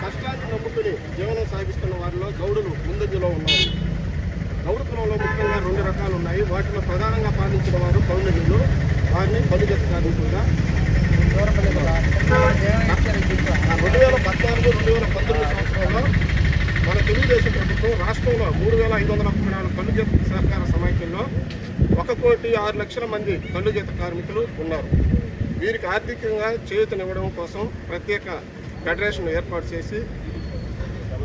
కష్టాన్ని నమ్ముకుని జీవనం సాగిస్తున్న వారిలో గౌడులు ముందంజలో ఉన్నారు గౌడు కులంలో ముఖ్యంగా రెండు రకాలు ఉన్నాయి వాటిలో ప్రధానంగా పాలించిన వారు కౌండన్యులు వారిని పలుజెత్త కార్మికులుగా రెండు వేల పద్నాలుగు రెండు వేల పంతొమ్మిది సంవత్సరంలో మన తెలుగుదేశం ప్రభుత్వం రాష్ట్రంలో మూడు వేల ఐదు వందల ముప్పై నాలుగు కల్లుగీత సహకార సమాఖ్యల్లో ఒక కోటి ఆరు లక్షల మంది కల్లుగీత కార్మికులు ఉన్నారు. వీరికి ఆర్థికంగా చేయూతనివ్వడం కోసం ప్రత్యేక ఫెడరేషన్ ఏర్పాటు చేసి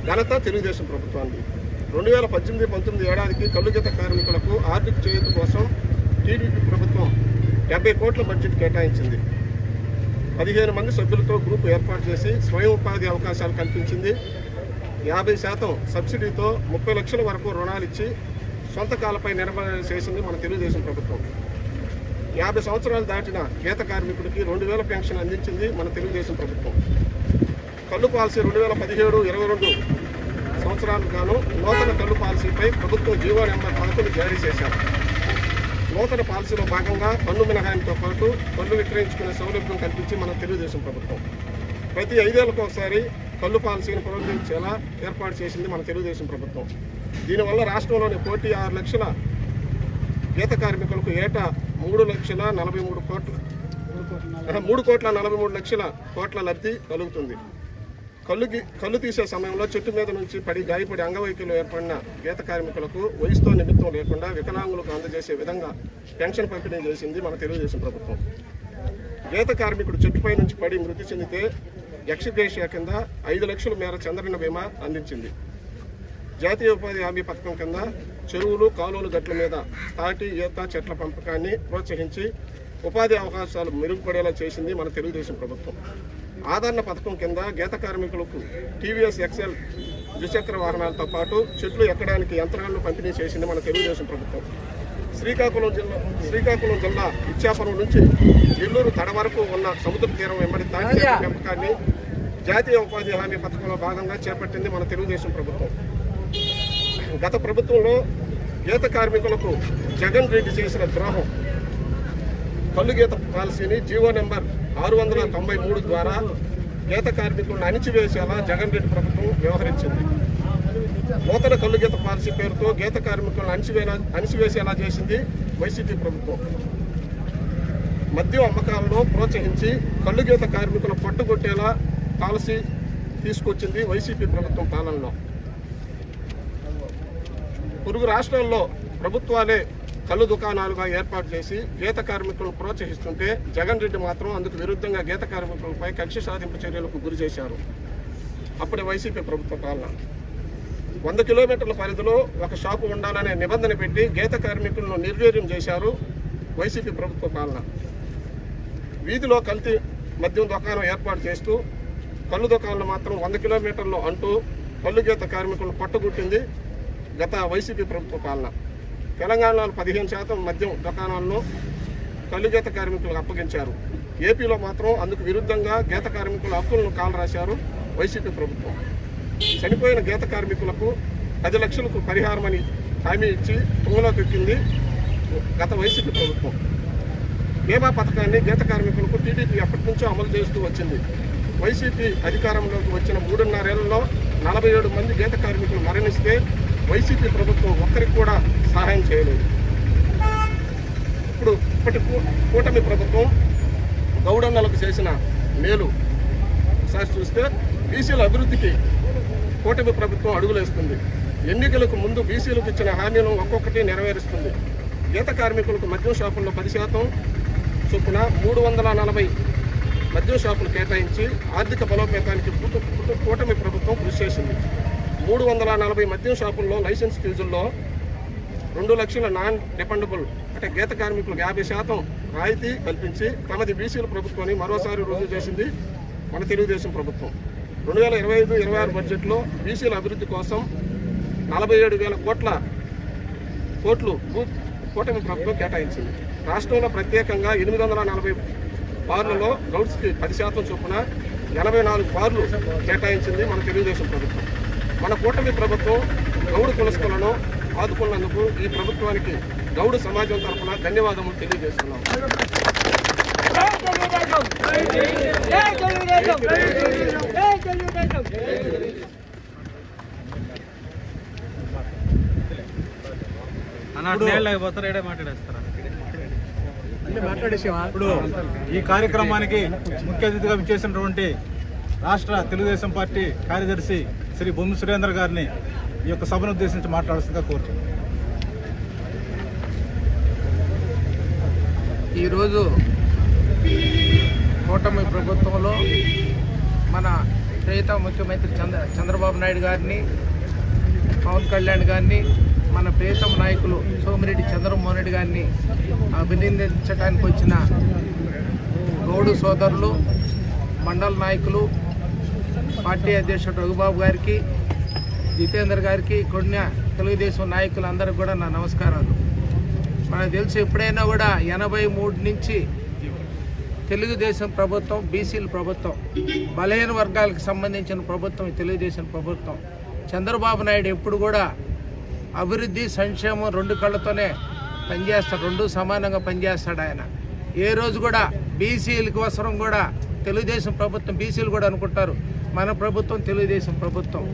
ఘనత తెలుగుదేశం ప్రభుత్వానికి. రెండు వేల పద్దెనిమిది పంతొమ్మిది ఏడాదికి కల్లుగీత కార్మికులకు ఆర్థిక చేయుత కోసం టీడీపీ ప్రభుత్వం డెబ్బై కోట్ల బడ్జెట్ కేటాయించింది. పదిహేను మంది సభ్యులతో గ్రూప్ ఏర్పాటు చేసి స్వయం ఉపాధి అవకాశాలు కల్పించింది. యాభై శాతం సబ్సిడీతో ముప్పై లక్షల వరకు రుణాలు ఇచ్చి సొంత కాలపై నిర్వహణ చేసింది మన తెలుగుదేశం ప్రభుత్వం. యాభై సంవత్సరాలు దాటిన గీత కార్మికుడికి రెండు వేల పెన్షన్ అందించింది మన తెలుగుదేశం ప్రభుత్వం. కళ్ళు పాలసీ రెండు వేల పదిహేడు ఇరవై రెండు సంవత్సరాలకు గాను నూతన కళ్ళు పాలసీపై ప్రభుత్వం జీవో నెంబర్ పదకొండు జారీ చేశారు. నూతన పాలసీలో భాగంగా పన్ను మినహాయింపుతో పాటు పన్ను విక్రయించుకునే సౌలభ్యం కల్పించి మన తెలుగుదేశం ప్రభుత్వం. ప్రతి ఐదేళ్ళకు ఒకసారి కళ్ళు పాలసీని పునరుద్ధరించేలా ఏర్పాటు చేసింది మన తెలుగుదేశం ప్రభుత్వం. దీనివల్ల రాష్ట్రంలోని కోటి ఆరు లక్షల గీత కార్మికులకు ఏటా మూడు లక్షల నలభై మూడు కోట్ల మూడు కోట్ల నలభై మూడు లక్షల కోట్ల లబ్ధి కలుగుతుంది. కళ్ళు కళ్ళు తీసే సమయంలో చెట్టు మీద నుంచి పడి గాయపడి అంగవైకల్యం ఏర్పడిన గీత కార్మికులకు వయసుతో నిమిత్తం లేకుండా వికలాంగులకు అందజేసే విధంగా పెన్షన్ పంపిణీ చేసింది మన తెలుగుదేశం ప్రభుత్వం. గీత కార్మికుడు చెట్టుపై నుంచి పడి మృతి చెందితే యక్షగ్రేషియా కింద ఐదు లక్షల మేర చంద్రన్న బీమా అందించింది. జాతీయ ఉపాధి హామీ పథకం కింద చెరువులు కాలువలు గట్ల మీద తాటి ఈత చెట్ల పెంపకాన్ని ప్రోత్సహించి ఉపాధి అవకాశాలు మెరుగుపడేలా చేసింది మన తెలుగుదేశం ప్రభుత్వం. ఆదరణ పథకం కింద గీత కార్మికులకు టీవీఎస్ ఎక్సెల్ ద్విచక్ర వాహనాలతో పాటు చెట్లు ఎక్కడానికి యంత్రాలను పంపిణీ చేసింది మన తెలుగుదేశం ప్రభుత్వం. శ్రీకాకుళం జిల్లా శ్రీకాకుళం జిల్లా ఇచ్చాపురం నుంచి నెల్లూరు తడ వరకు ఉన్న సముద్ర తీరం వెంబడి తాటి పెంపకాన్ని జాతీయ ఉపాధి హామీ పథకంలో భాగంగా చేపట్టింది మన తెలుగుదేశం ప్రభుత్వం. గత ప్రభుత్వంలో గీత కార్మికులకు జగన్ రెడ్డి చేసిన ద్రోహం కళ్ళు గీత పాలసీని జీవో నెంబర్ ఆరు వందల తొంభై మూడు ద్వారా గీత కార్మికులను అణిచివేసేలా జగన్ రెడ్డి ప్రభుత్వం వ్యవహరించింది. నూతన కళ్ళు గీత పాలసీ పేరుతో గీత కార్మికులను అణిచివే అణిచివేసేలా చేసింది వైసీపీ ప్రభుత్వం. మద్యం అమ్మకాలను ప్రోత్సహించి కళ్ళు గీత కార్మికులను పట్టుకొట్టేలా పాలసీ తీసుకొచ్చింది వైసీపీ ప్రభుత్వం పాలనలో. పొరుగు రాష్ట్రాల్లో ప్రభుత్వాలే కళ్ళు దుకాణాలుగా ఏర్పాటు చేసి గీత కార్మికులను ప్రోత్సహిస్తుంటే జగన్ రెడ్డి మాత్రం అందుకు విరుద్ధంగా గీత కార్మికులపై కక్ష సాధింపు చర్యలకు గురి చేశారు. అప్పుడే వైసీపీ ప్రభుత్వ పాలన. వంద కిలోమీటర్ల పరిధిలో ఒక షాపు ఉండాలనే నిబంధన పెట్టి గీత కార్మికులను నిర్వీర్యం చేశారు వైసీపీ ప్రభుత్వ పాలన. వీధిలో కల్తీ మద్యం దుకాణం ఏర్పాటు చేస్తూ కళ్ళు దుకాణాలు మాత్రం వంద కిలోమీటర్లు అంటూ కళ్ళు గీత కార్మికులను పట్టుకుట్టింది గత వైసీపీ ప్రభుత్వ పాలన. తెలంగాణలో పదిహేను శాతం మద్యం దుకాణాలను కళ్ళు గీత కార్మికులకు అప్పగించారు. ఏపీలో మాత్రం అందుకు విరుద్ధంగా గీత కార్మికుల హక్కులను కాలరాశారు వైసీపీ ప్రభుత్వం. చనిపోయిన గీత కార్మికులకు పది లక్షలకు పరిహారమని హామీ ఇచ్చి తుంగలోకి ఎక్కింది గత వైసీపీ ప్రభుత్వం. బీమా పథకాన్ని గీత కార్మికులకు టీడీపీ ఎప్పటి నుంచో అమలు చేస్తూ వచ్చింది. వైసీపీ అధికారంలోకి వచ్చిన మూడున్నరేళ్ళలో నలభై ఏడు మంది గీత కార్మికులు మరణిస్తే వైసీపీ ప్రభుత్వం ఒక్కరికి కూడా సహాయం చేయలేదు. ఇప్పుడు ఇప్పటి కూటమి ప్రభుత్వం గౌడన్నలకు చేసిన మేలు ఒకసారి చూస్తే బీసీల అభివృద్ధికి కూటమి ప్రభుత్వం అడుగులేస్తుంది. ఎన్నికలకు ముందు బీసీలకు ఇచ్చిన హామీలను ఒక్కొక్కటి నెరవేరుస్తుంది. గీత కార్మికులకు మద్యం షాపుల్లో పది శాతం చొప్పున మూడు వందల నలభై మద్యం షాపులు కేటాయించి ఆర్థిక బలోపేతానికి కూటమి ప్రభుత్వం కృషి చేసింది. మూడు వందల నలభై మద్యం షాపుల్లో లైసెన్స్ ఫీజుల్లో రెండు లక్షల నాన్ డిపెండబుల్ అంటే గీత కార్మికులకు యాభై శాతం రాయితీ కల్పించి తమది బీసీల ప్రభుత్వాన్ని మరోసారి రుజువు చేసింది మన తెలుగుదేశం ప్రభుత్వం. రెండు వేల ఇరవై ఐదు ఇరవై ఆరు బడ్జెట్లో బీసీల అభివృద్ధి కోసం నలభై ఏడు వేల కోట్ల కోట్లు భూ- కూటమి ప్రభుత్వం కేటాయించింది. రాష్ట్రంలో ప్రత్యేకంగా ఎనిమిది వందల నలభై బార్లలో గౌడ్స్కి పది శాతం చొప్పున ఎనభై నాలుగు బార్లు కేటాయించింది మన తెలుగుదేశం ప్రభుత్వం. మన కూటమి ప్రభుత్వం గౌడు కులస్తులను ఆదుకున్నందుకు ఈ ప్రభుత్వానికి గౌడు సమాజం తరఫున ధన్యవాదములు తెలియజేస్తున్నాం. ఇప్పుడు ఈ కార్యక్రమానికి ముఖ్య అతిథిగా విచ్చేసినటువంటి రాష్ట్ర తెలుగుదేశం పార్టీ కార్యదర్శి శ్రీ బొమ్మి సురేంద్ర గారిని ఈ యొక్క సభను ఉద్దేశించి మాట్లాడుతుందిగా కోరుతున్నాను ఈరోజు కూటమి ప్రభుత్వంలో మన ప్రేత ముఖ్యమంత్రి చంద్ర చంద్రబాబు నాయుడు గారిని పవన్ కళ్యాణ్ గారిని మన ప్రేతం నాయకులు సోమిరెడ్డి చంద్రమోహన్ రెడ్డి గారిని అభినందించడానికి వచ్చిన గౌడు సోదరులు మండల నాయకులు పార్టీ అధ్యక్షుడు రఘుబాబు గారికి జితేందర్ గారికి కొన్ని తెలుగుదేశం నాయకులందరికీ కూడా నా నమస్కారాలు. మనకు తెలుసు ఎప్పుడైనా కూడా ఎనభై మూడు నుంచి తెలుగుదేశం ప్రభుత్వం బీసీల ప్రభుత్వం బలహీన వర్గాలకు సంబంధించిన ప్రభుత్వం తెలుగుదేశం ప్రభుత్వం. చంద్రబాబు నాయుడు ఎప్పుడు కూడా అభివృద్ధి సంక్షేమం రెండు కళ్ళతోనే పనిచేస్తాడు రెండు సమానంగా పనిచేస్తాడు ఆయన. ఏ రోజు కూడా బీసీల కోసరం కూడా తెలుగుదేశం ప్రభుత్వం బీసీలు కూడా అనుకుంటారు. మన ప్రభుత్వం తెలుగుదేశం ప్రభుత్వం.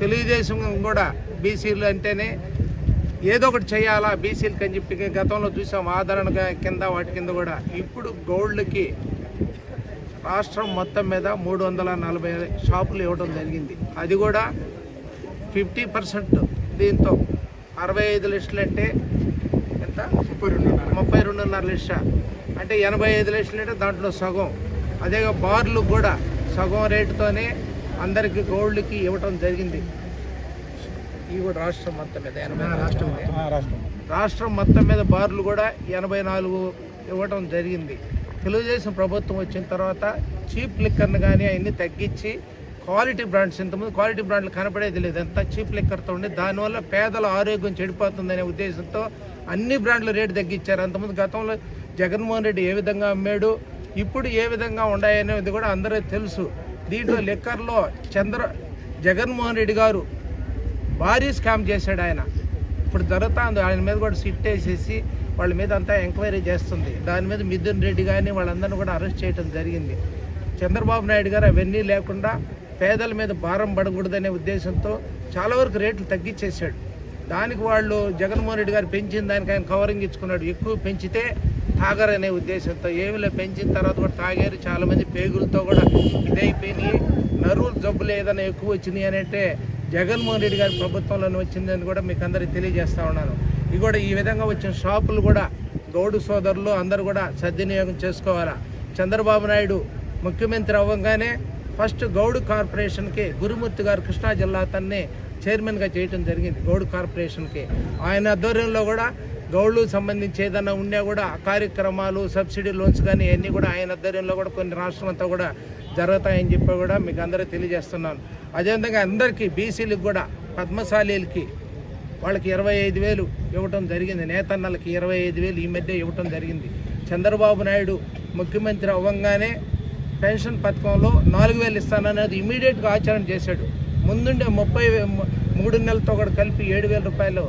తెలుగుదేశం కూడా బీసీలు అంటేనే ఏదో ఒకటి చేయాలా బీసీలకి అని చెప్పి గతంలో చూసాం ఆదరణ కింద వాటి కింద కూడా. ఇప్పుడు గోల్డ్కి రాష్ట్రం మొత్తం మీద మూడు వందల నలభై షాపులు ఇవ్వడం జరిగింది. అది కూడా ఫిఫ్టీ పర్సెంట్ దీంతో. అరవై ఐదు లిస్టులు అంటే ఎంత? ముప్పై రెండున్నర లిస్ట? అంటే ఎనభై ఐదు లిస్టులు అంటే దాంట్లో సగం. అదే బార్లు కూడా సగం రేటుతోనే అందరికి గోల్డ్కి ఇవ్వటం జరిగింది. ఇవి కూడా రాష్ట్రం మొత్తం మీద ఎనభై రాష్ట్రం రాష్ట్రం. రాష్ట్రం మొత్తం మీద బార్లు కూడా ఎనభై నాలుగు ఇవ్వడం జరిగింది. తెలుగుదేశం ప్రభుత్వం వచ్చిన తర్వాత చీప్ లిక్కర్ని కానీ అవన్నీ తగ్గించి క్వాలిటీ బ్రాండ్స్ ఇంతకుముందు క్వాలిటీ బ్రాండ్లు కనపడేది లేదు. ఎంత చీప్ లిక్కర్తో ఉండి దానివల్ల పేదల ఆరోగ్యం చెడిపోతుందనే ఉద్దేశంతో అన్ని బ్రాండ్ల రేటు తగ్గించారు. అంతకుముందు గతంలో జగన్మోహన్ రెడ్డి ఏ విధంగా అమ్మాడు ఇప్పుడు ఏ విధంగా ఉన్నాయనేది కూడా అందరూ తెలుసు. దీంట్లో లిక్కర్లో చంద్ర జగన్మోహన్ రెడ్డి గారు భారీ స్కామ్ చేశాడు ఆయన. ఇప్పుడు జరుగుతుంది ఆయన మీద కూడా సిట్ వేసేసి వాళ్ళ మీద అంతా ఎంక్వైరీ చేస్తుంది. దాని మీద మిథున్ రెడ్డి కానీ వాళ్ళందరినీ కూడా అరెస్ట్ చేయడం జరిగింది. చంద్రబాబు నాయుడు గారు అవన్నీ లేకుండా పేదల మీద భారం పడకూడదనే ఉద్దేశంతో చాలా వరకు రేట్లు తగ్గించేశాడు. దానికి వాళ్ళు జగన్మోహన్ రెడ్డి గారు పెంచిన దానికి ఆయన కవరింగ్ ఇచ్చుకున్నాడు. ఎక్కువ పెంచితే తాగరనే ఉద్దేశంతో ఏమిలే పెంచిన తర్వాత కూడా తాగారు. చాలామంది పేగులతో కూడా ఇదైపోయినాయి. నరువులు జబ్బులు ఏదైనా ఎక్కువ వచ్చినాయి అని అంటే జగన్మోహన్ రెడ్డి గారి ప్రభుత్వంలోనే వచ్చిందని కూడా మీకు అందరికి తెలియజేస్తూ ఉన్నాను. ఇది కూడా ఈ విధంగా వచ్చిన షాపులు కూడా గౌడు సోదరులు అందరూ కూడా సద్వినియోగం చేసుకోవాలా? చంద్రబాబు నాయుడు ముఖ్యమంత్రి అవ్వగానే ఫస్ట్ గౌడు కార్పొరేషన్కి గురుమూర్తి గారు కృష్ణా జిల్లా అతన్ని చైర్మన్గా చేయటం జరిగింది గౌడు కార్పొరేషన్కి. ఆయన ఆధ్వర్యంలో కూడా గౌళ్ళు సంబంధించి ఏదైనా ఉన్నా కూడా కార్యక్రమాలు సబ్సిడీ లోన్స్ కానీ అన్నీ కూడా ఆయన ఆధ్వర్యంలో కూడా కొన్ని రాష్ట్రం అంతా కూడా జరుగుతాయని చెప్పి కూడా మీకు అందరూ తెలియజేస్తున్నాను. అదేవిధంగా అందరికీ బీసీలకు కూడా పద్మశాలీలకి వాళ్ళకి ఇరవై ఐదు వేలు ఇవ్వటం జరిగింది. నేతన్నలకి ఇరవై ఐదు వేలు ఈ మధ్య ఇవ్వటం జరిగింది. చంద్రబాబు నాయుడు ముఖ్యమంత్రి అవ్వంగానే పెన్షన్ పథకంలో నాలుగు వేలు ఇస్తాననేది ఇమీడియట్గా ఆచరణ చేశాడు. ముందుండే ముప్పై మూడు నెలలతో కూడా కలిపి ఏడు వేల రూపాయలు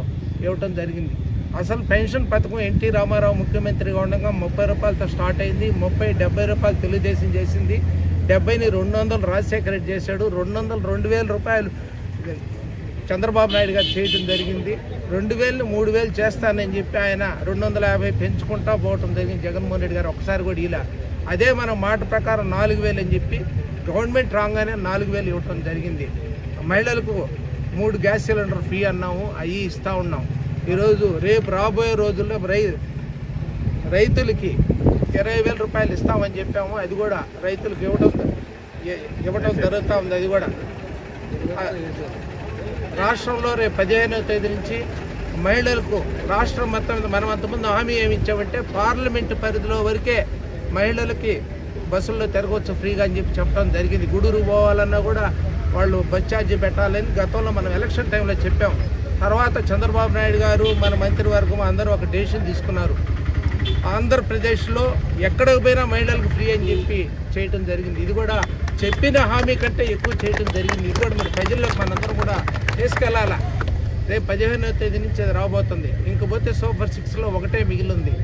ఇవ్వటం జరిగింది. అసలు పెన్షన్ పథకం ఎన్టీ రామారావు ముఖ్యమంత్రిగా ఉండగా ముప్పై రూపాయలతో స్టార్ట్ అయింది ముప్పై డెబ్బై రూపాయలు తెలుగుదేశం చేసింది. డెబ్బైని రెండు వందలు రాజశేఖర రెడ్డి చేశాడు రెండు వందలు రెండు వేల రూపాయలు చంద్రబాబు నాయుడు గారు చేయడం జరిగింది. రెండు వేలు మూడు వేలు చేస్తానని చెప్పి ఆయన రెండు వందల యాభై పెంచుకుంటా పోవటం జరిగింది. జగన్మోహన్ రెడ్డి గారు ఒకసారి కూడా ఇలా. అదే మన మాట ప్రకారం నాలుగు వేలు అని చెప్పి గవర్నమెంట్ రాగానే నాలుగు వేలు ఇవ్వటం జరిగింది. మహిళలకు మూడు గ్యాస్ సిలిండర్ ఫ్రీ అన్నాము అవి ఇస్తూ ఉన్నాం. ఈరోజు రేపు రాబోయే రోజుల్లో రై రైతులకి ఇరవై వేల రూపాయలు ఇస్తామని చెప్పాము. అది కూడా రైతులకు ఇవ్వడం ఇవ్వడం జరుగుతూ ఉంది. అది కూడా. రాష్ట్రంలో రేపు పదిహేనవ తేదీ నుంచి మహిళలకు రాష్ట్రం మొత్తం మనం అంతకుముందు హామీ ఏమి ఇచ్చామంటే పార్లమెంటు పరిధిలో వరకే మహిళలకి బస్సుల్లో తిరగవచ్చు ఫ్రీగా అని చెప్పి చెప్పడం జరిగింది. గుడూరు పోవాలన్నా కూడా వాళ్ళు బస్ ఛార్జీ పెట్టాలని గతంలో మనం ఎలక్షన్ టైంలో చెప్పాం. తర్వాత చంద్రబాబు నాయుడు గారు మన మంత్రివర్గం అందరూ ఒక డెసిషన్ తీసుకున్నారు. ఆంధ్రప్రదేశ్లో ఎక్కడికి పోయినా మహిళలకు ఫ్రీ అని చెప్పి చేయటం జరిగింది. ఇది కూడా చెప్పిన హామీ కంటే ఎక్కువ చేయటం జరిగింది. ఇది కూడా మన ప్రజల్లోకి మనందరం కూడా తీసుకెళ్ళాలా? రేపు పదిహేనవ తేదీ నుంచి అది రాబోతుంది. ఇంకపోతే సూపర్ సిక్స్లో ఒకటే మిగిలింది.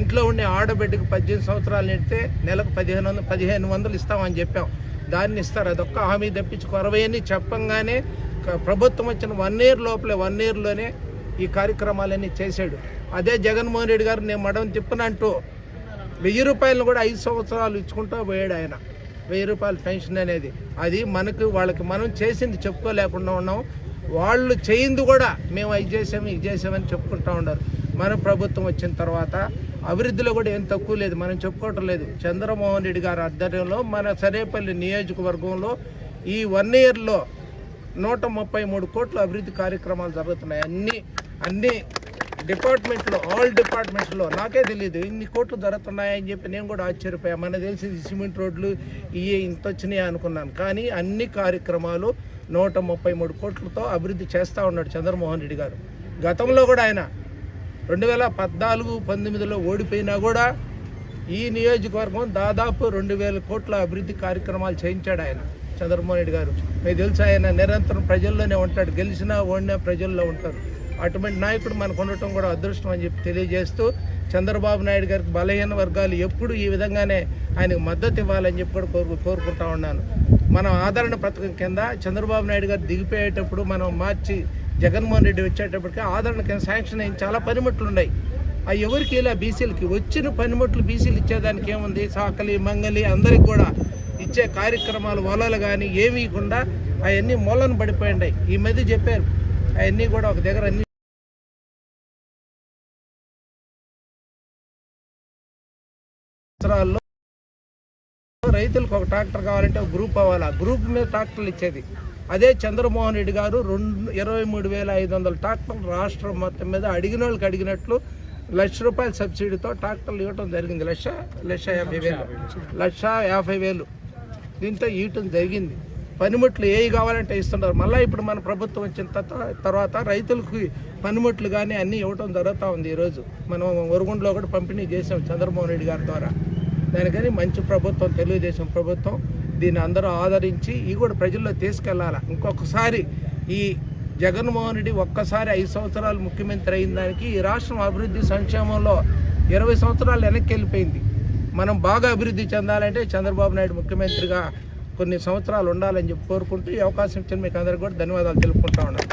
ఇంట్లో ఉండే ఆడబిడ్డకు పద్దెనిమిది సంవత్సరాలు నిండితే నెలకు పదిహేను వందలు పదిహేను వందలు ఇస్తామని చెప్పాం. దాన్ని ఇస్తారు. అదొక్క హామీ తప్పించుకో. అరవై అని చెప్పంగానే ప్రభుత్వం వచ్చిన వన్ ఇయర్ లోపలే వన్ ఇయర్లోనే ఈ కార్యక్రమాలన్నీ చేశాడు. అదే జగన్మోహన్ రెడ్డి గారు నేను మడం తిప్పనంటూ వెయ్యి రూపాయలను కూడా ఐదు సంవత్సరాలు ఇచ్చుకుంటూ పోయాడు ఆయన. వెయ్యి రూపాయల పెన్షన్ అనేది. అది మనకు వాళ్ళకి మనం చేసింది చెప్పుకోలేకుండా ఉన్నాం. వాళ్ళు చేయింది కూడా మేము ఇది చేసాము ఇది చేసామని చెప్పుకుంటూ ఉన్నారు. మన ప్రభుత్వం వచ్చిన తర్వాత అభివృద్ధిలో కూడా ఏం తక్కువ లేదు. మనం చెప్పుకోవటం లేదు. చంద్రమోహన్ రెడ్డి గారి ఆధ్వర్యంలో మన సరేపల్లి నియోజకవర్గంలో ఈ వన్ ఇయర్లో నూట ముప్పై మూడు కోట్ల అభివృద్ధి కార్యక్రమాలు జరుగుతున్నాయి. అన్ని అన్ని డిపార్ట్మెంట్లో ఆల్ డిపార్ట్మెంట్స్లో. నాకే తెలియదు ఇన్ని కోట్లు జరుగుతున్నాయని చెప్పి నేను కూడా ఆశ్చర్యపోయా. మన తెలిసింది సిమెంట్ రోడ్లు ఇవి ఇంత వచ్చినాయి అనుకున్నాను. కానీ అన్ని కార్యక్రమాలు నూట ముప్పై మూడు కోట్లతో అభివృద్ధి చేస్తూ ఉన్నాడు చంద్రమోహన్ రెడ్డి గారు. గతంలో కూడా ఆయన రెండు వేల పద్నాలుగు పంతొమ్మిదిలో ఓడిపోయినా కూడా ఈ నియోజకవర్గం దాదాపు రెండు వేల కోట్ల అభివృద్ధి కార్యక్రమాలు చేయించాడు ఆయన. చంద్రమోహన్ రెడ్డి గారు. మీకు తెలుసు ఆయన నిరంతరం ప్రజల్లోనే ఉంటాడు. గెలిచినా ఓడినా ప్రజల్లో ఉంటారు. అటువంటి నాయకుడు మనకు ఉండటం కూడా అదృష్టం అని చెప్పి తెలియజేస్తూ చంద్రబాబు నాయుడు గారికి బలహీన వర్గాలు ఎప్పుడు ఈ విధంగానే ఆయనకు మద్దతు ఇవ్వాలని చెప్పి కూడా కోరుకు కోరుకుంటా ఉన్నాను. మనం ఆదరణ పథకం కింద చంద్రబాబు నాయుడు గారు దిగిపోయేటప్పుడు మనం మార్చి జగన్మోహన్ రెడ్డి వచ్చేటప్పటికి ఆదరణ కింద శాంక్షన్ అయిన చాలా పనిముట్లు ఉన్నాయి. ఆ ఎవరికి ఇలా బీసీలకి? వచ్చిన పనిముట్లు బీసీలు ఇచ్చేదానికి ఏముంది? సాకలి మంగలి అందరికి కూడా ఇచ్చే కార్యక్రమాలు వలలు కానీ ఏమీ ఇవ్వకుండా అవన్నీ మూలను పడిపోయిండాయి ఈ మధ్య చెప్పారు. అవన్నీ కూడా ఒక దగ్గర అన్ని సంవత్సరాల్లో రైతులకు ఒక ట్రాక్టర్ కావాలంటే ఒక గ్రూప్ అవ్వాలి. ఆ గ్రూప్ మీద ట్రాక్టర్లు ఇచ్చేది. అదే చంద్రమోహన్ రెడ్డి గారు రెండు ఇరవై మూడు వేల ఐదు వందల ట్రాక్టర్లు రాష్ట్రం మొత్తం మీద అడిగిన వాళ్ళకి అడిగినట్లు లక్ష రూపాయల సబ్సిడీతో ట్రాక్టర్లు ఇవ్వటం జరిగింది. లక్ష లక్ష యాభై వేలు. లక్ష యాభై వేలు. దీంతో ఇవ్వటం జరిగింది. పనిముట్లు ఏవి కావాలంటే ఇస్తున్నారు. మళ్ళీ ఇప్పుడు మన ప్రభుత్వం వచ్చిన తర్వా- తర్వాత రైతులకు పనిముట్లు కానీ అన్నీ ఇవ్వటం జరుగుతూ ఉంది ఈరోజు. మనం ఒరుగుండ్లో కూడా పంపిణీ చేసాం చంద్రమోహన్ రెడ్డి గారి ద్వారా. దానికని మంచి ప్రభుత్వం తెలుగుదేశం ప్రభుత్వం దీన్ని అందరూ ఆదరించి ఇవి కూడా ప్రజల్లో తీసుకెళ్ళాలి ఇంకొకసారి ఈ జగన్మోహన్ రెడ్డి ఒక్కసారి ఐదు సంవత్సరాలు ముఖ్యమంత్రి అయిన దానికి ఈ రాష్ట్రం అభివృద్ధి సంక్షేమంలో ఇరవై సంవత్సరాలు వెనక్కి వెళ్ళిపోయింది. మనం బాగా అభివృద్ధి చెందాలంటే చంద్రబాబు నాయుడు ముఖ్యమంత్రిగా కొన్ని సంవత్సరాలు ఉండాలని చెప్పి కోరుకుంటూ ఈ అవకాశం ఇచ్చిన మీకు అందరికీ కూడా ధన్యవాదాలు తెలుపుకుంటా ఉన్నాను.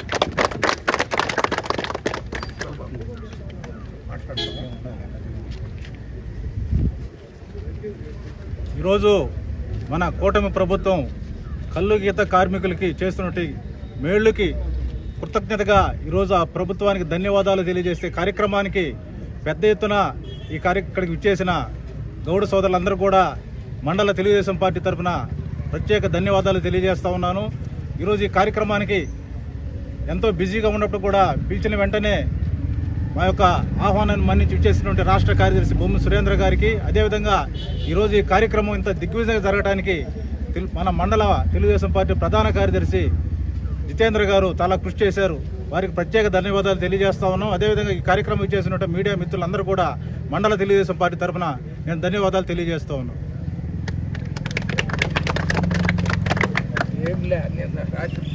ఈరోజు మన కూటమి ప్రభుత్వం కళ్ళు గీత కార్మికులకి చేస్తున్నటువంటి మేళ్ళకి కృతజ్ఞతగా ఈరోజు ఆ ప్రభుత్వానికి ధన్యవాదాలు తెలియజేసే కార్యక్రమానికి పెద్ద ఎత్తున ఈ కార్య ఇక్కడికి విచ్చేసిన గౌడ సోదరులందరూ కూడా మండల తెలుగుదేశం పార్టీ తరఫున ప్రత్యేక ధన్యవాదాలు తెలియజేస్తూ ఉన్నాను. ఈరోజు ఈ కార్యక్రమానికి ఎంతో బిజీగా ఉన్నప్పుడు కూడా పిలిచిన వెంటనే మా యొక్క ఆహ్వానాన్ని మన్నించి ఇచ్చేసినటువంటి రాష్ట్ర కార్యదర్శి భూమి సురేంద్ర గారికి అదేవిధంగా ఈరోజు ఈ కార్యక్రమం ఇంత దిగ్విజయంగా జరగడానికి తెలు- మన మండల తెలుగుదేశం పార్టీ ప్రధాన కార్యదర్శి జితేంద్ర గారు చాలా కృషి చేశారు. వారికి ప్రత్యేక ధన్యవాదాలు తెలియజేస్తా ఉన్నాం. అదేవిధంగా ఈ కార్యక్రమం ఇచ్చేసినట్టు మీడియా మిత్రులందరూ కూడా మండల తెలుగుదేశం పార్టీ తరఫున నేను ధన్యవాదాలు తెలియజేస్తా ఉన్నాను. ఏం లే నేను రాత్రి